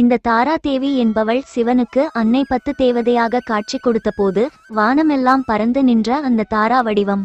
இந்த தாரா தேவி என்பவள் சிவனுக்கு அன்னை பத்து தேவதையாக காட்சி கொடுத்தபோது வானமெல்லாம் பறந்து நின்ற அந்த தாரா வடிவம்.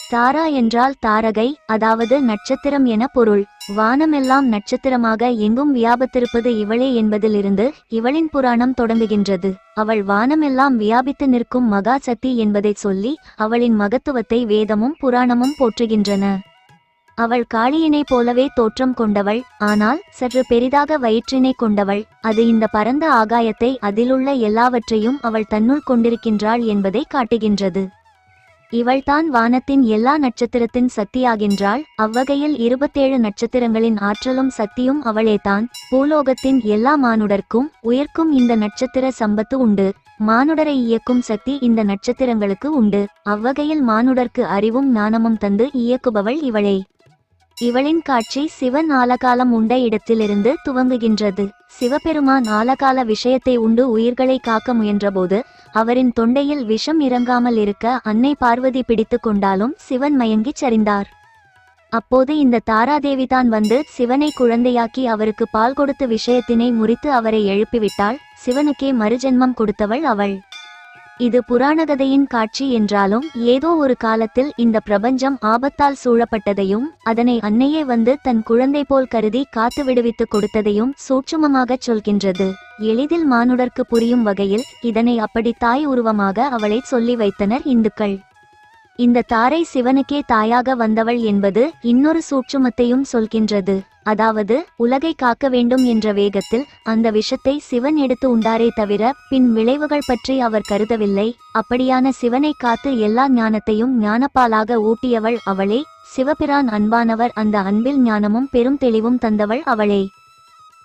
தாரா என்றால் தாரகை அதாவது நட்சத்திரம் என பொருள். வானமெல்லாம் நட்சத்திரமாக எங்கும் வியாபித்திருப்பது இவளே என்பதிலிருந்து இவளின் புராணம் தொடங்குகின்றது. அவள் வானமெல்லாம் வியாபித்து நிற்கும் மகா சக்தி என்பதைச் சொல்லி அவளின் மகத்துவத்தை வேதமும் புராணமும் போற்றுகின்றன. அவள் காளியினைப் போலவே தோற்றம் கொண்டவள். ஆனால் சற்று பெரிதாக வயிற்றினை கொண்டவள். அது இந்த பரந்த ஆகாயத்தை அதிலுள்ள எல்லாவற்றையும் அவள் தன்னுள் கொண்டிருக்கின்றாள் என்பதை காட்டுகின்றது. இவள்தான் வானத்தின் எல்லா நட்சத்திரத்தின் சக்தியாகின்றாள். அவ்வகையில் இருபத்தேழு நட்சத்திரங்களின் ஆற்றலும் சக்தியும் அவளேதான். பூலோகத்தின் எல்லா மானுடர்க்கும் உயர்க்கும் இந்த நட்சத்திர சம்பத்து உண்டு. மானுடரை இயக்கும் சக்தி இந்த நட்சத்திரங்களுக்கு உண்டு. அவ்வகையில் மானுடர்க்கு அறிவும் ஞானமும் தந்து இயக்குபவள் இவளே. இவளின் காட்சி சிவன் ஆலகாலம் உண்ட இடத்திலிருந்து துவங்குகின்றது. சிவபெருமான் ஆலகால விஷயத்தை உண்டு உயிர்களை காக்க முயன்றபோது அவரின் தொண்டையில் விஷம் இறங்காமல் இருக்க அன்னை பார்வதி பிடித்து கொண்டாலும் சிவன் மயங்கிச் சரிந்தார். அப்போது இந்த தாராதேவிதான் வந்து சிவனை குழந்தையாக்கி அவருக்கு பால் கொடுத்து விஷயத்தினை முறித்து அவரை எழுப்பிவிட்டாள். சிவனுக்கே மறுஜென்மம் கொடுத்தவள் அவள். இது புராணகதையின் காட்சி என்றாலும் ஏதோ ஒரு காலத்தில் இந்த பிரபஞ்சம் ஆபத்தால் சூழப்பட்டதையும் அதனை அன்னையே வந்து தன் குழந்தை போல் கருதி காத்து விடுவித்து கொடுத்ததையும் சூட்சுமமாகச் சொல்கின்றது. எளிதில் மானுடர்க்கு புரியும் வகையில் இதனை அப்படி தாய் உருவமாக அவளை சொல்லி வைத்தனர் இந்துக்கள். இந்த தாரை சிவனுக்கே தாயாக வந்தவள் என்பது இன்னொரு சூட்சுமத்தையும் சொல்கின்றது. அதாவது உலகை காக்க வேண்டும் என்ற வேகத்தில் அந்த விஷத்தை சிவன் எடுத்து உண்டாரே தவிர பின் விளைவுகள் பற்றி அவர் கருதவில்லை. அப்படியான சிவனை காத்து எல்லா ஞானத்தையும் ஞானப்பாலாக ஊட்டியவள் அவளே. சிவபிரான் அன்பானவர் அந்த அன்பில் ஞானமும் பெரும் தெளிவும் தந்தவள் அவளே.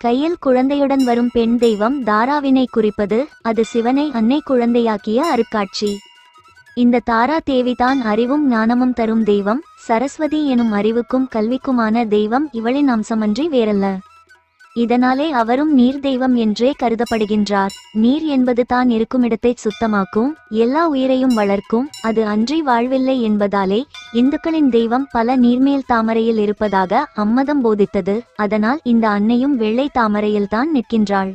கையில் குழந்தையுடன் வரும் பெண் தெய்வம் தாராவினை குறிப்பது அது சிவனை அன்னை குழந்தையாக்கிய அருக்காட்சி இந்த தாரா தேவிதான் அறிவும் ஞானமும் தரும் தெய்வம் சரஸ்வதி எனும் அறிவுக்கும் கல்விக்குமான தெய்வம் இவளின் அம்சமன்றி வேறல்ல. இதனாலே அவரும் நீர் தெய்வம் என்றே கருதப்படுகின்றார். நீர் என்பது தான் இருக்குமிடத்தை சுத்தமாக்கும் எல்லா உயிரையும் வளர்க்கும் அது அன்றி வாழ்வில்லை என்பதாலே இந்துக்களின் தெய்வம் பல நீர்மேல் தாமரையில் இருப்பதாக அம்மதம் போதித்தது அதனால் இந்த அன்னையும் வெள்ளை தாமரையில்தான் நிற்கின்றாள்.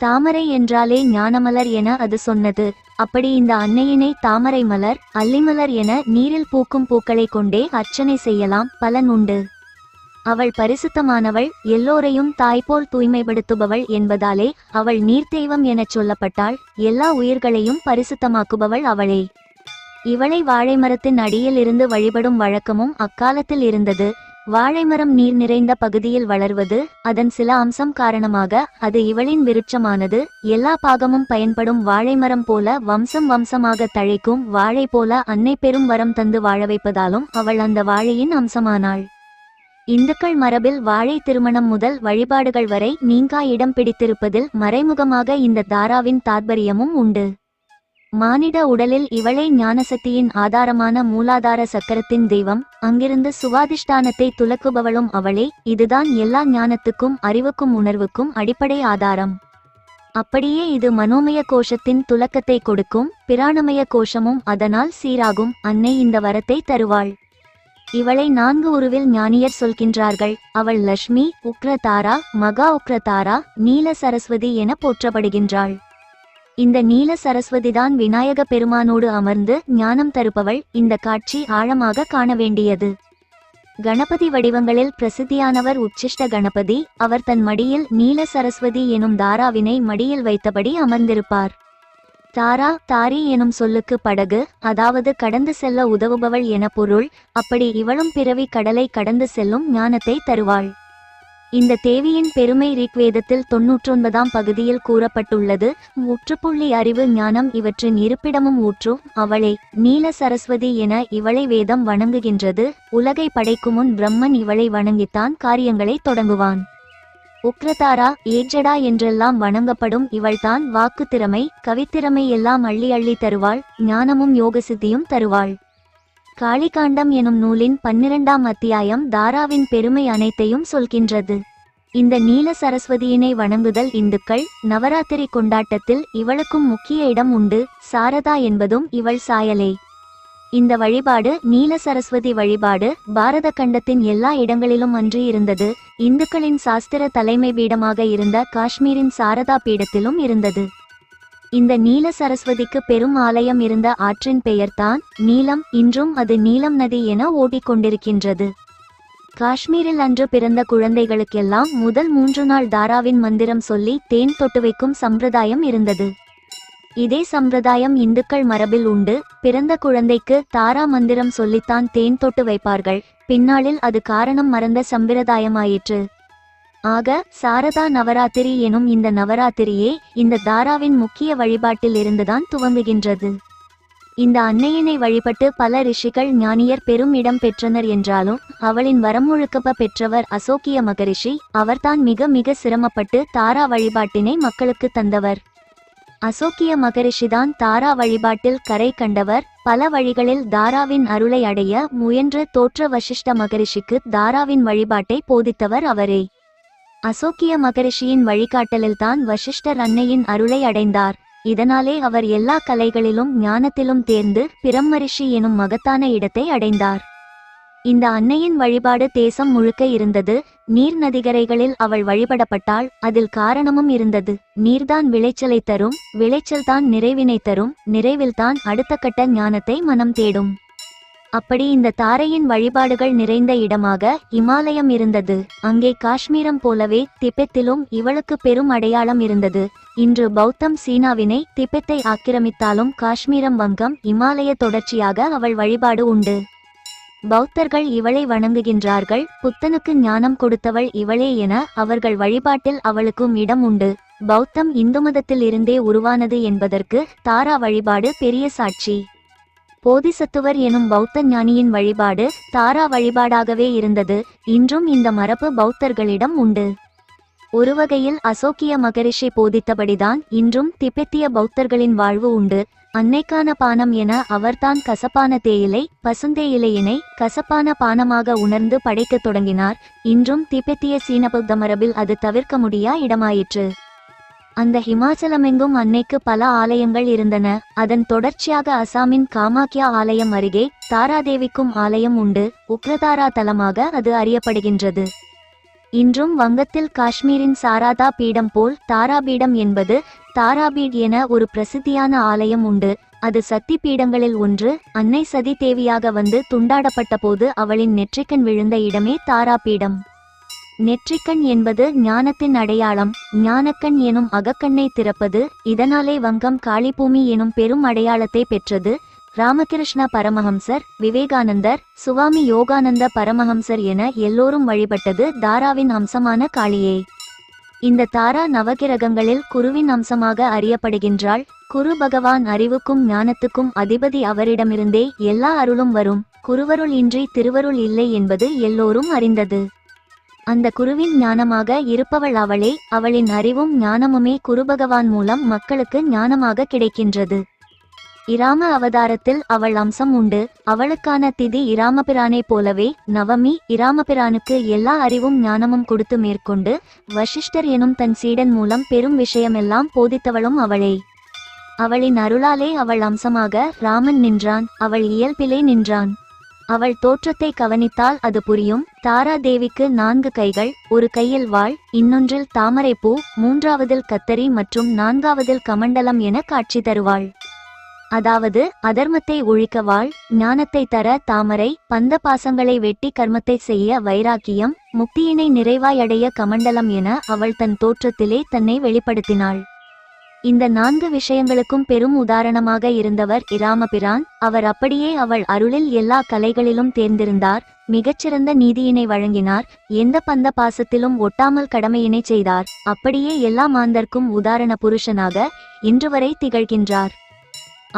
தாமரை என்றாலே ஞானமலர் என அது சொன்னது. அப்படி இந்த அன்னையினை தாமரை மலர் அல்லிமலர் என நீரில் பூக்கும் பூக்களை கொண்டே அர்ச்சனை செய்யலாம். பலன் உண்டு. அவள் பரிசுத்தமானவள் எல்லோரையும் தாய்போல் தூய்மைப்படுத்துபவள் என்பதாலே அவள் நீர்த்தெய்வம் எனச் சொல்லப்பட்டாள். எல்லா உயிர்களையும் பரிசுத்தமாக்குபவள் அவளே. இவளை வாழை மரத்தின் அடியில் இருந்து வழிபடும் வழக்கமும் அக்காலத்தில் இருந்தது. வாழைமரம் நீர் நிறைந்த பகுதியில் வளர்வது அதன் சில அம்சம் காரணமாக அது இவளின் விருட்சமானது. எல்லா பாகமும் பயன்படும் வாழைமரம் போல வம்சம் வம்சமாக தழைக்கும் வாழை போல அன்னை பெரும் வரம் தந்து வாழ வைப்பதாலும் அவள் அந்த வாழையின் அம்சமானாள். இந்துக்கள் மரபில் வாழை திருமணம் முதல் வழிபாடுகள் வரை நீங்கா இடம் பிடித்திருப்பதில் மறைமுகமாக இந்த தாராவின் தாத்பரியமும் உண்டு. மானிட உடலில் இவளே ஞானசக்தியின் ஆதாரமான மூலாதார சக்கரத்தின் தெய்வம். அங்கிருந்து சுவாதிஷ்டானத்தை துலக்குபவளும் அவளே. இதுதான் எல்லா ஞானத்துக்கும் அறிவுக்கும் உணர்வுக்கும் அடிப்படை ஆதாரம். அப்படியே இது மனோமய கோஷத்தின் துலக்கத்தை கொடுக்கும். பிராணமய கோஷமும் அதனால் சீராகும். அன்னை இந்த வரத்தை தருவாள். இவளை நான்கு உருவில் ஞானியர் சொல்கின்றார்கள். அவள் லக்ஷ்மி உக்ரதாரா மகா உக்ரதாரா நீல சரஸ்வதி என போற்றப்படுகின்றாள். இந்த நீல சரஸ்வதிதான் விநாயக பெருமானோடு அமர்ந்து ஞானம் தருபவள். இந்த காட்சி ஆழமாக காண வேண்டியது. கணபதி வடிவங்களில் பிரசித்தியானவர் உச்சிஷ்ட கணபதி. அவர் தன் மடியில் நீல சரஸ்வதி எனும் தாராவினை மடியில் வைத்தபடி அமர்ந்திருப்பார். தாரா தாரி எனும் சொல்லுக்கு படகு அதாவது கடந்து செல்ல உதவுபவள் என பொருள். அப்படி இவளும் பிறவி கடலை கடந்து செல்லும் ஞானத்தை தருவாள். இந்த தேவியின் பெருமை ரிக்வேதத்தில் தொன்னூற்றொன்பதாம் பகுதியில் கூறப்பட்டுள்ளது. முற்றுப்புள்ளி அறிவு ஞானம் இவற்றின் இருப்பிடமும் ஊற்றும் அவளே நீல சரஸ்வதி என இவளை வேதம் வணங்குகின்றது. உலகை படைக்கும் முன் பிரம்மன் இவளை வணங்கித்தான் காரியங்களை தொடங்குவான். உக்ரதாரா ஏஜடா என்றெல்லாம் வணங்கப்படும் இவள்தான் வாக்கு திறமை கவித்திறமை எல்லாம் அள்ளி அள்ளி தருவாள் ஞானமும் யோகசித்தியும் தருவாள். காளிகாண்டம் எனும் நூலின் பன்னிரண்டாம் அத்தியாயம் தாராவின் பெருமை அனைத்தையும் சொல்கின்றது. இந்த நீல சரஸ்வதியினை வணங்குதல் இந்துக்கள் நவராத்திரி கொண்டாட்டத்தில் இவளுக்கும் முக்கிய இடம் உண்டு சாரதா என்பதும் இவள் சாயலே. இந்த வழிபாடு நீல சரஸ்வதி வழிபாடு பாரத கண்டத்தின் எல்லா இடங்களிலும் அன்று இருந்தது இந்துக்களின் சாஸ்திர தலைமை பீடமாக இருந்த காஷ்மீரின் சாரதா பீடத்திலும் இருந்தது. இந்த நீல சரஸ்வதிக்கு பெரும் ஆலயம் இருந்த ஆற்றின் பெயர்தான் நீலம். இன்றும் அது நீலம் நதி என ஓடிக்கொண்டிருக்கின்றது. காஷ்மீரில் அன்று பிறந்த குழந்தைகளுக்கெல்லாம் முதல் மூன்று நாள் தாராவின் மந்திரம் சொல்லி தேன் தொட்டு வைக்கும் சம்பிரதாயம் இருந்தது. இதே சம்பிரதாயம் இந்துக்கள் மரபில் உண்டு. பிறந்த குழந்தைக்கு தாரா மந்திரம் சொல்லித்தான் தேன் தொட்டு வைப்பார்கள். பின்னாளில் அது காரணம் மறந்த சம்பிரதாயமாயிற்று. ஆக சாரதா நவராத்திரி எனும் இந்த நவராத்திரியே இந்த தாராவின் முக்கிய வழிபாட்டில் இருந்துதான் துவங்குகின்றது. இந்த அன்னையினை வழிபட்டு பல ரிஷிகள் ஞானியர் பெரும் இடம் பெற்றனர் என்றாலும் அவளின் வரமுழுக்கப்ப பெற்றவர் அசோக்கிய மகரிஷி அவர்தான் மிக மிக சிரமப்பட்டு தாரா வழிபாட்டினை மக்களுக்கு தந்தவர். அசோக்கிய மகரிஷிதான் தாரா வழிபாட்டில் கரை கண்டவர் பல வழிகளில் தாராவின் அருளை அடைய முயன்று தோற்ற வசிஷ்ட மகரிஷிக்கு தாராவின் வழிபாட்டை போதித்தவர் அவரே. அசோக்கிய மகரிஷியின் வழிகாட்டலில்தான் வசிஷ்டர் அன்னையின் அருளை அடைந்தார். இதனாலே அவர் எல்லா கலைகளிலும் ஞானத்திலும் தேர்ந்து பிரம்மரிஷி எனும் மகத்தான இடத்தை அடைந்தார். இந்த அன்னையின் வழிபாடு தேசம் முழுக்க இருந்தது. நீர் நதிகரைகளில் அவள் வழிபடப்பட்டால் அதில் காரணமும் இருந்தது. நீர்தான் விளைச்சலை தரும் விளைச்சல்தான் நிறைவினை தரும் நிறைவில்தான் அடுத்த கட்ட ஞானத்தை மனம் தேடும். அப்படி இந்த தாரையின் வழிபாடுகள் நிறைந்த இடமாக இமாலயம் இருந்தது. அங்கே காஷ்மீரம் போலவே திபெத்திலும் இவளுக்கு பெரும் அடையாளம் இருந்தது. இன்று பௌத்தம் சீனாவினை திபெத்தை ஆக்கிரமித்தாலும் காஷ்மீரம் வங்கம் இமாலய தொடர்ச்சியாக அவள் வழிபாடு உண்டு. பௌத்தர்கள் இவளை வணங்குகின்றார்கள். புத்தனுக்கு ஞானம் கொடுத்தவள் இவளே என அவர்கள் வழிபாட்டில் அவளுக்கும் இடம் உண்டு. பௌத்தம் இந்து மதத்தில் இருந்தே உருவானது என்பதற்கு தாரா வழிபாடு பெரிய சாட்சி. போதிசத்துவர் எனும் பௌத்த ஞானியின் வழிபாடு தாரா வழிபாடாகவே இருந்தது. இன்றும் இந்த மரபு பௌத்தர்களிடம் உண்டு. ஒருவகையில் அசோக்கிய மகரிஷி போதித்தபடிதான் இன்றும் திபெத்திய பௌத்தர்களின் வாழ்வு உண்டு. அன்னைக்கான பானம் என அவர்தான் கசப்பான தேயிலை பசுந்தேயிலையினை கசப்பான பானமாக உணர்ந்து படைக்கத் தொடங்கினார். இன்றும் திபெத்திய சீன பௌத்த மரபில் அது தவிர்க்க முடியா இடமாயிற்று. அந்த ஹிமாச்சலமெங்கும் அன்னைக்கு பல ஆலயங்கள் இருந்தன. அதன் தொடர்ச்சியாக அசாமின் காமாக்யா ஆலயம் அருகே தாராதேவிக்கும் ஆலயம் உண்டு. உக்ரதாரா தலமாக அது அறியப்படுகின்றது. இன்றும் வங்கத்தில் காஷ்மீரின் சாராதா பீடம் போல் தாராபீடம் என்பது தாராபீட் என ஒரு பிரசித்தியான ஆலயம் உண்டு. அது சக்தி பீடங்களில் ஒன்று. அன்னை சதி தேவியாக வந்து துண்டாடப்பட்ட போது அவளின் நெற்றிக்கண் விழுந்த இடமே தாராபீடம். நெற்றிக்கண் என்பது ஞானத்தின் அடையாளம். ஞானக்கண் எனும் அகக்கண்ணை திறப்பது இதனாலே வங்கம் காளிபூமி எனும் பெரும் அடையாளத்தை பெற்றது. ராமகிருஷ்ண பரமஹம்சர் விவேகானந்தர் சுவாமி யோகானந்த பரமஹம்சர் என எல்லோரும் வழிபட்டது தாராவின் அம்சமான காளியே. இந்த தாரா நவகிரகங்களில் குருவின் அம்சமாக அறியப்படுகின்றாள். குரு பகவான் அறிவுக்கும் ஞானத்துக்கும் அதிபதி அவரிடமிருந்தே எல்லா அருளும் வரும். குருவருள் இன்றி திருவருள் இல்லை என்பது எல்லோரும் அறிந்தது. அந்த குருவின் ஞானமாக இருப்பவள் அவளே அவளின் அறிவும் ஞானமுமே குருபகவான் மூலம் மக்களுக்கு ஞானமாக கிடைக்கின்றது. இராம அவதாரத்தில் அவள் அம்சம் உண்டு அவளுக்கான திதி இராமபிரானை போலவே நவமி இராமபிரானுக்கு எல்லா அறிவும் ஞானமும் கொடுத்து மேற்கொண்டு வசிஷ்டர் எனும் தன் சீடன் மூலம் பெரும் விஷயமெல்லாம் போதித்தவளும் அவளே. அவளின் அருளாலே அவள் அம்சமாக ராமன் நின்றான் அவள் இயல்பிலே நின்றான். அவள் தோற்றத்தை கவனித்தால் அது புரியும். தாரா தேவிக்கு நான்கு கைகள் ஒரு கையில் வாள் இன்னொன்றில் தாமரைப்பூ மூன்றாவதில் கத்தரி மற்றும் நான்காவதில் கமண்டலம் என காட்சி தருவாள். அதாவது அதர்மத்தை ஒழிக்க வாழ் ஞானத்தை தர தாமரை பந்த பாசங்களை வெட்டி கர்மத்தை செய்ய வைராக்கியம் முக்தியினை நிறைவாய் அடைய கமண்டலம் என அவள் தன் தோற்றத்திலே தன்னை வெளிப்படுத்தினாள். இந்த நான்கு விஷயங்களுக்கும் பெரும் உதாரணமாக இருந்தவர் இராமபிரான். அவர் அப்படியே அவள் அருளில் எல்லா கலைகளிலும் தேர்ந்திருந்தார் மிகச்சிறந்த நீதியினை வழங்கினார் எந்த பந்த பாசத்திலும் ஒட்டாமல் கடமையினை செய்தார். அப்படியே எல்லா மாந்தர்க்கும் உதாரண புருஷனாக இன்று வரை திகழ்கின்றார்.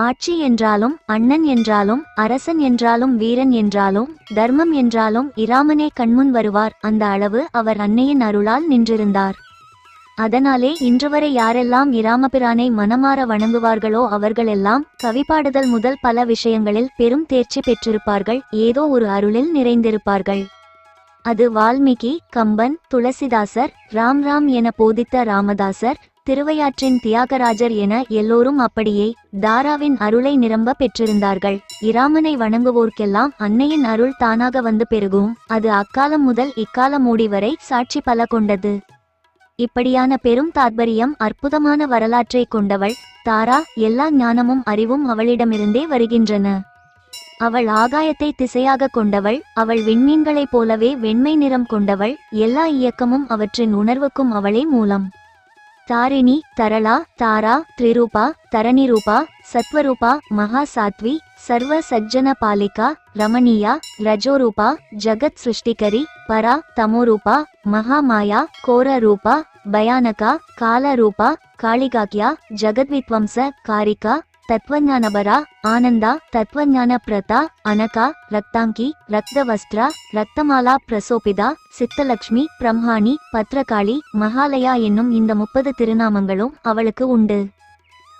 ஆட்சி என்றாலும் அண்ணன் என்றாலும் அரசன் என்றாலும் வீரன் என்றாலும் தர்மம் என்றாலும் இராமனே கண்முன் வருவார். அந்த அளவு அவர் அன்னையின் அருளால் நின்றிருந்தார். அதனாலே இன்றுவரை யாரெல்லாம் இராமபிரானை மனமாற வணங்குவார்களோ அவர்களெல்லாம் கவிபாடுதல் முதல் பல விஷயங்களில் பெரும் தேர்ச்சி பெற்றிருப்பார்கள். ஏதோ ஒரு அருளில் நிறைந்திருப்பார்கள். அது வால்மீகி கம்பன் துளசிதாசர் ராம் ராம் என போதித்த ராமதாசர் திருவையாற்றின் தியாகராஜர் என எல்லோரும் அப்படியே தாராவின் அருளை நிரம்ப பெற்றிருந்தார்கள். இராமனை வணங்குவோர்க்கெல்லாம் அன்னையின் அருள் தானாக வந்து பெருகும். அது அக்காலம் முதல் இக்காலம் மூடி வரை சாட்சி பல கொண்டது இப்படியான பெரும் தாத்பரியம் அற்புதமான வரலாற்றை கொண்டவள் தாரா எல்லா ஞானமும் அறிவும் அவளிடமிருந்தே வருகின்றன. அவள் ஆகாயத்தை திசையாக கொண்டவள் அவள் விண்மீன்களைப் போலவே வெண்மை நிறம் கொண்டவள் எல்லா இயக்கமும் அவற்றின் உணர்வுக்கும் அவளே மூலம். தாரிணி தரளா தாரா த்ரிரூபா தரணிரூபா சத்வரூபா மகா சாத்வி சர்வ சஜ்ஜன பாலிகா ரமணியா ரஜோரூபா ஜகத் சிருஷ்டிகரி பரா தமோரூபா மகாமாயா கோர ரூபா ಭಯಾನಕ ಕಾಲರೂಪ ಕಾಳಿಗಾಕ್ಯ ಜಗದ್ವಿಧ್ವಂಸ ಕಾರಿಕಾ ತತ್ವಜ್ಞಾನಬರ ಆನಂದ ತತ್ವಜ್ಞಾನ ಪ್ರತ ಅನಕ ರಕ್ತಾಂಕಿ ರಕ್ತವಸ್ತ್ರ ரத்தமாலா பிரசோபிதா சித்தலக்ஷ்மி பிரம்ஹாணி பத்ரகாளி மகாலயா என்னும் இந்த முப்பது திருநாமங்களும் அவளுக்கு உண்டு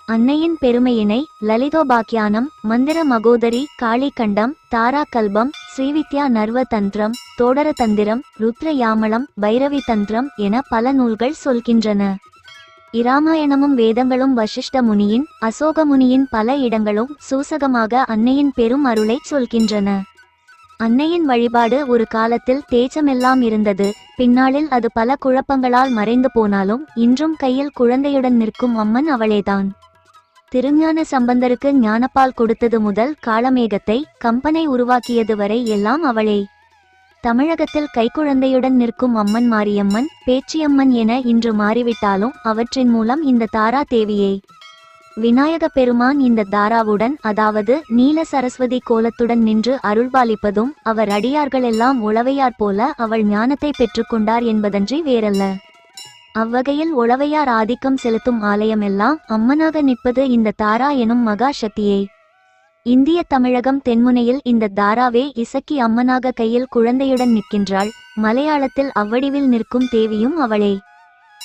அன்னையின் பெருமையினை லலிதோபாக்கியானம் மந்திர மகோதரி காளிகண்டம் தாராகல்பம் ஸ்ரீவித்யா நர்வ தந்திரம் தோடர தந்திரம் ருத்ரயாமளம் பைரவி தந்திரம் என பல நூல்கள் சொல்கின்றன. இராமாயணமும் வேதங்களும் வசிஷ்ட முனியின் அசோக முனியின் பல இடங்களும் சூசகமாக அன்னையின் பெரும் அருளைச் சொல்கின்றன. அன்னையின் வழிபாடு ஒரு காலத்தில் தேச்சமெல்லாம் இருந்தது பின்னாளில் அது பல குழப்பங்களால் மறைந்து போனாலும் இன்றும் கையில் குழந்தையுடன் நிற்கும் அம்மன் அவளேதான். திருஞான சம்பந்தருக்கு ஞானப்பால் கொடுத்தது முதல் காளமேகத்தை கம்பனை உருவாக்கியது வரை எல்லாம் அவளே. தமிழகத்தில் கைக்குழந்தையுடன் நிற்கும் அம்மன் மாரியம்மன் பேச்சியம்மன் என இன்று மாறிவிட்டாலும் அவற்றின் மூலம் இந்த தாரா தேவியே. விநாயக பெருமான் இந்த தாராவுடன் அதாவது நீல சரஸ்வதி கோலத்துடன் நின்று அருள்பாலிப்பதும் அவர் அடியார்களெல்லாம் உளவையார் போல அவள் ஞானத்தை பெற்றுக்கொண்டார் என்பதன்றி வேறல்ல. அவ்வகையில் உளவையார் ஆதிக்கம் செலுத்தும் ஆலயமெல்லாம் அம்மனாக நிற்பது இந்த தாரா எனும் மகா சக்தியே. இந்திய தமிழகம் தென்முனையில் இந்த தாராவே இசக்கி அம்மனாக கையில் குழந்தையுடன் நிற்கின்றாள். மலையாளத்தில் அவ்வடிவில் நிற்கும் தேவியும் அவளே.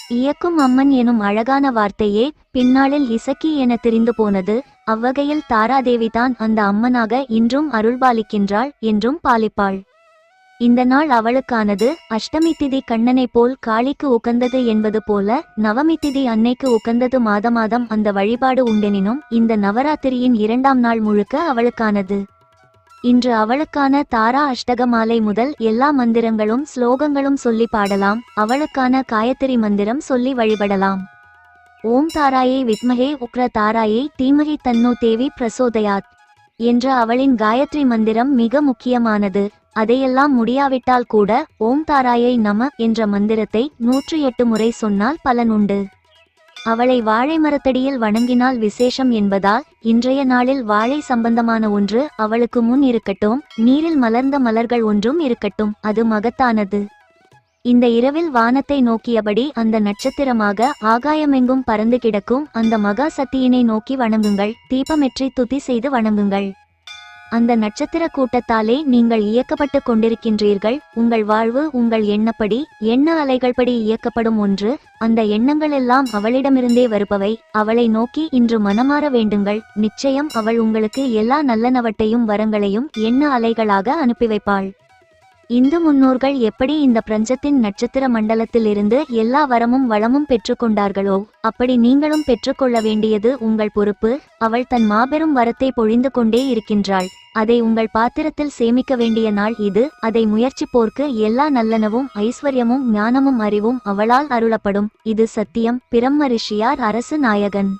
இயக்கும் அம்மன் எனும் அழகான வார்த்தையே பின்னாளில் இசக்கி என தெரிந்து போனது. அவ்வகையில் தாராதேவிதான் அந்த அம்மனாக இன்றும் அருள்பாலிக்கின்றாள் என்றும் பாலிப்பாள். இந்த நாள் அவளுக்கானது. அஷ்டமி திதி கண்ணனைப் போல் காளிக்கு உகந்தது என்பது போல நவமி திதி அன்னைக்கு உகந்தது மாத மாதம் அந்த வழிபாடு உண்டெனினும் இந்த நவராத்திரியின் இரண்டாம் நாள் முழுக்க அவளுக்கானது. இன்று அவளுக்கான தாரா அஷ்டக மாலை முதல் எல்லா மந்திரங்களும் ஸ்லோகங்களும் சொல்லி பாடலாம். அவளுக்கான காயத்ரி மந்திரம் சொல்லி வழிபடலாம். ஓம் தாராயை வித்மகே உக்ர தாராயை தீமகி தன்னு தேவி பிரசோதயாத். என்ற அவளின் காயத்ரி மந்திரம் மிக முக்கியமானது. அதையெல்லாம் முடியாவிட்டால் கூட ஓம் தாராயை நம என்ற மந்திரத்தை நூற்றி எட்டு முறை சொன்னால் பலனுண்டு அவளை வாழை மரத்தடியில் வணங்கினால் விசேஷம் என்பதால் இன்றைய நாளில் வாழை சம்பந்தமான ஒன்று அவளுக்கு முன் இருக்கட்டும் நீரில் மலர்ந்த மலர்கள் ஒன்றும் இருக்கட்டும் அது மகத்தானது. இந்த இரவில் வானத்தை நோக்கியபடி அந்த நட்சத்திரமாக ஆகாயமெங்கும் பறந்து கிடக்கும் அந்த மகா சக்தியினை நோக்கி வணங்குங்கள் தீபமெற்றி துதி செய்து வணங்குங்கள். அந்த நட்சத்திர கூட்டத்தாலே நீங்கள் இயக்கப்பட்டு கொண்டிருக்கின்றீர்கள். உங்கள் வாழ்வு உங்கள் எண்ணப்படி எண்ண அலைகள்படி இயக்கப்படும் ஒன்று. அந்த எண்ணங்கள் எல்லாம் அவளிடமிருந்தே வருபவை. அவளை நோக்கி இன்று மனமாற வேண்டுங்கள். நிச்சயம் அவள் உங்களுக்கு எல்லா நல்லனவட்டையும் வரங்களையும் எண்ண அலைகளாக அனுப்பி வைப்பாள். இந்து முன்னோர்கள் எப்படி இந்த பிரஞ்சத்தின் நட்சத்திர மண்டலத்திலிருந்து எல்லா வரமும் வளமும் பெற்றுக்கொண்டார்களோ அப்படி நீங்களும் பெற்றுக்கொள்ள வேண்டியது உங்கள் பொறுப்பு. அவள் தன் மாபெரும் வரத்தை பொழிந்து கொண்டே இருக்கின்றாள். அதை உங்கள் பாத்திரத்தில் சேமிக்க வேண்டிய நாள் இது. அதை முயற்சிப்போர்க்கு எல்லா நல்லனவும் ஐஸ்வர்யமும் ஞானமும் அறிவும் அவளால் அருளப்படும். இது சத்தியம். பிரம்மரிஷியார் அரசு நாயகன்.